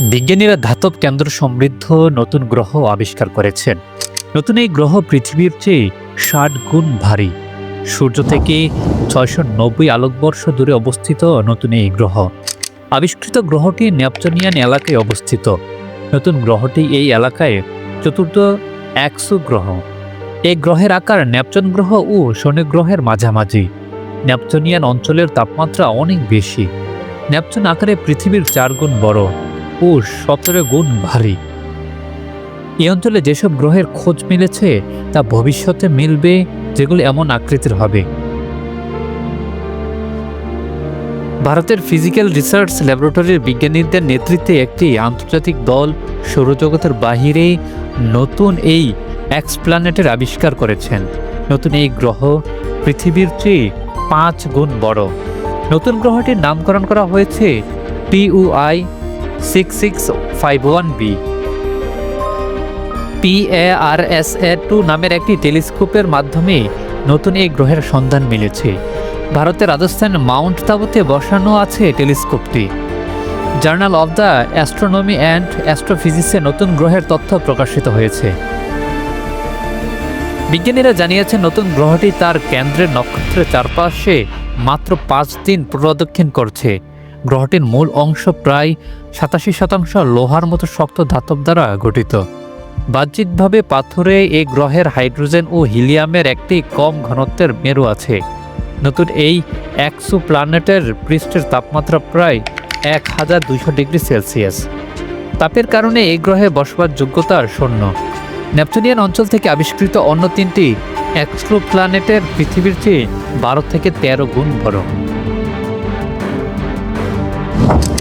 বিজ্ঞানীরা ধাতব কেন্দ্র সমৃদ্ধ নতুন গ্রহ আবিষ্কার করেছেন। নতুন এই গ্রহ পৃথিবীর চেয়ে ষাট গুণ ভারী। সূর্য থেকে ছয়শো নব্বই আলোকবর্ষ দূরে অবস্থিত নতুন এই গ্রহ। আবিষ্কৃত গ্রহটি ন্যাপচনিয়ান এলাকায় অবস্থিত। নতুন গ্রহটি এই এলাকায় চতুর্থ একশো গ্রহ। এই গ্রহের আকার ন্যাপচন গ্রহ ও শনি গ্রহের মাঝামাঝি। ন্যাপচনিয়ান অঞ্চলের তাপমাত্রা অনেক বেশি। ন্যাপচন আকারে পৃথিবীর চার গুণ বড়। ও সতেরো গুণ ভারী। এই অঞ্চলে যেসব গ্রহের খোঁজ মিলেছে, তা ভবিষ্যতে মিলবে যেগুলো এমন আকৃতির হবে। ভারতের ফিজিক্যাল রিসার্চ ল্যাবরেটরির বিজ্ঞানীদের নেতৃত্বে একটি আন্তর্জাতিক দল সৌরজগতের বাহিরে নতুন এই এক্সপ্ল্যানেটের আবিষ্কার করেছেন। নতুন এই গ্রহ পৃথিবীর চেয়ে পাঁচ গুণ বড়। নতুন গ্রহটির নামকরণ করা হয়েছে পিউআই six six five one B PARSA two নামের একটি টেলিস্কোপের মাধ্যমে নতুন এই গ্রহের সন্ধান মিলেছে। ভারতের রাজস্থান মাউন্ট তাবুতে বসানো আছে টেলিস্কোপটি। Journal of the astronomy and অ্যাস্ট্রোফিজিক্সে নতুন গ্রহের তথ্য প্রকাশিত হয়েছে। বিজ্ঞানীরা জানিয়েছেন, নতুন গ্রহটি তার কেন্দ্রের নক্ষত্রের চারপাশে মাত্র পাঁচ দিন প্রদক্ষিণ করছে। গ্রহটির মূল অংশ প্রায় সাতাশি শতাংশ লোহার মতো শক্ত ধাতব দ্বারা গঠিত। বাহ্যিকভাবে পাথরে এই গ্রহের হাইড্রোজেন ও হিলিয়ামের একটি কম ঘনত্বের মেরু আছে। নতুন এই একশো প্ল্যানেটের পৃষ্ঠের তাপমাত্রা প্রায় এক হাজার দুইশো ডিগ্রি সেলসিয়াস। তাপের কারণে এই গ্রহে বসবাস যোগ্যতা শূন্য। নেপচুনিয়ান অঞ্চল থেকে আবিষ্কৃত অন্য তিনটি এক্সট্রো প্ল্যানেটের পৃথিবীর চেয়ে বারো থেকে তেরো গুণ বড়। Thank you.